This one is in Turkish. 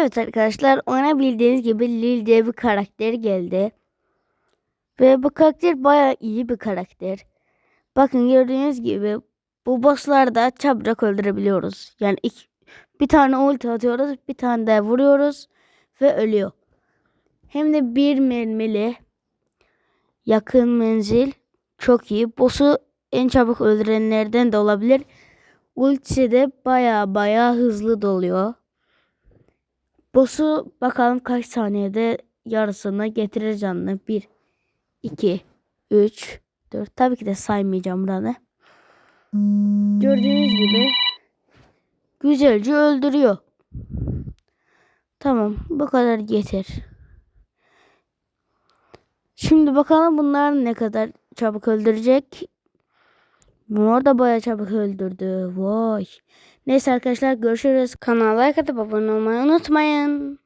Evet arkadaşlar ona bildiğiniz gibi Lil diye bir karakter geldi. Ve bu karakter bayağı iyi bir karakter. Bakın gördüğünüz gibi bu bosslarda çabucak öldürebiliyoruz. Yani iki, bir tane ulti atıyoruz bir tane de vuruyoruz ve ölüyor. Hem de bir mermili yakın menzil çok iyi. Boss'u en çabuk öldürenlerden de olabilir. Ultisi de baya baya hızlı doluyor. Boss'u bakalım kaç saniyede yarısını getirir canlı. 1, 2, 3, 4. Tabii ki de saymayacağım buranı. Gördüğünüz gibi güzelce öldürüyor. Tamam bu kadar yeter. Şimdi bakalım bunlar ne kadar çabuk öldürecek. Bunlar da bayağı çabuk öldürdü. Vay. Neyse arkadaşlar görüşürüz. Kanala like atıp abone olmayı unutmayın.